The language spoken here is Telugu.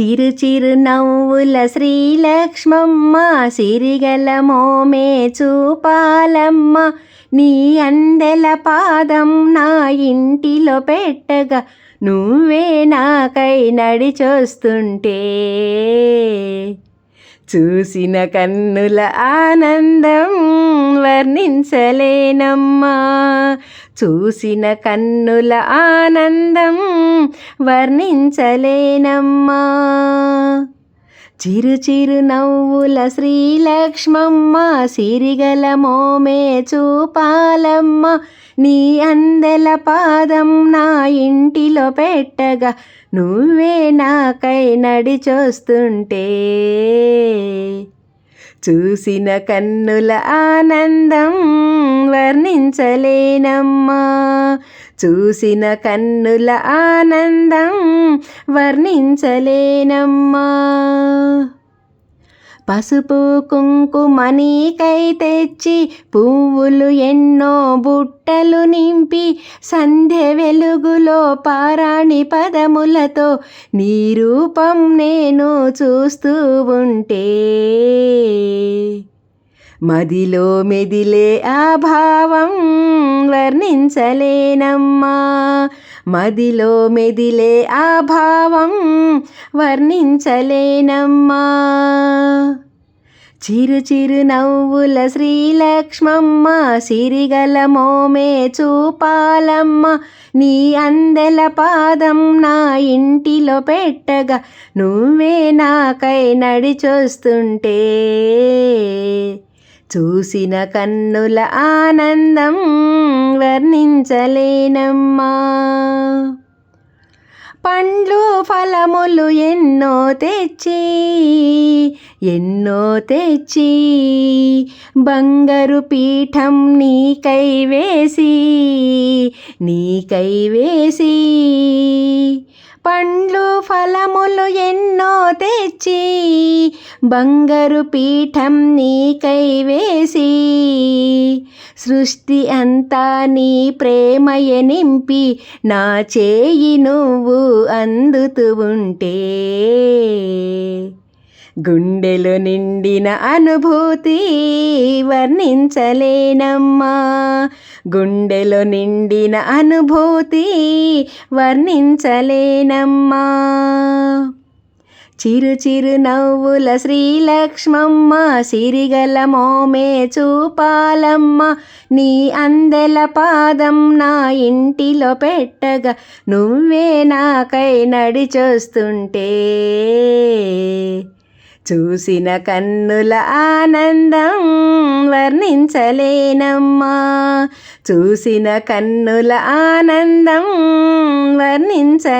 చిరు చిరు నవ్వుల శ్రీలక్ష్మమ్మ సిరిగల మోమే చూపాలమ్మ. నీ అందెల పాదం నా ఇంటిలో పెట్టగా నువ్వే నాకై నడిచొస్తుంటే. చూసిన కన్నుల ఆనందం వర్ణించలేనమ్మా. చూసిన కన్నుల ఆనందం వర్ణించలేనమ్మా. చిరు చిరు నవ్వుల శ్రీలక్ష్మమ్మ సిరిగల మోమే చూపాలమ్మ. నీ అందెల పాదం నా ఇంటిలో పెట్టగా నువ్వే నాకై నడిచొస్తుంటే. చూసిన కన్నుల ఆనందం వర్ణించలేనమ్మా. చూసిన కన్నుల ఆనందం వర్ణించలేనమ్మా. పసుపు కుంకుమనీకై తెచ్చి పువ్వులు ఎన్నో బుట్టలు నింపి సంధ్య వెలుగులో పారాణి పదములతో నీ రూపం నేను చూస్తూ ఉంటే. మదిలో మెదిలే ఆ భావం వర్ణించలేనమ్మా. మదిలో మెదిలే ఆ భావం వర్ణించలేనమ్మా. చిరు చిరు నవ్వుల శ్రీలక్ష్మమ్మ సిరిగల మోమే చూపాలమ్మ. నీ అందెల పాదం నా ఇంటిలో పెట్టగా నువ్వే నాకై నడిచొస్తుంటే. చూసిన కన్నుల ఆనందం వర్ణించలేనమ్మా. పండ్లు ఫలములు ఎన్నో తెచ్చి ఎన్నో తెచ్చి బంగారు పీఠం నీకై వేసి నీకై వేసి పండ్లు ఫలములు ఎన్నో తెచ్చి బంగారు పీఠం నీకై వేసి సృష్టి అంతా నీ ప్రేమయ నింపి నా చేయి నువ్వు అందుతూ ఉంటే. గుండెలు నిండిన అనుభూతి వర్ణించలేనమ్మా. గుండెలో నిండిన అనుభూతి వర్ణించలేనమ్మా. చిరు చిరు నవ్వుల శ్రీలక్ష్మమ్మ సిరిగల మోమే చూపాలమ్మ. నీ అందెల పాదం నా ఇంటిలో పెట్టగా నువ్వే నాకై నడిచొస్తుంటే. చూసిన కన్నుల ఆనందం వర్ణించలేనమ్మా. చూసిన కన్నుల ఆనందం వర్ణించలేనమ్మా.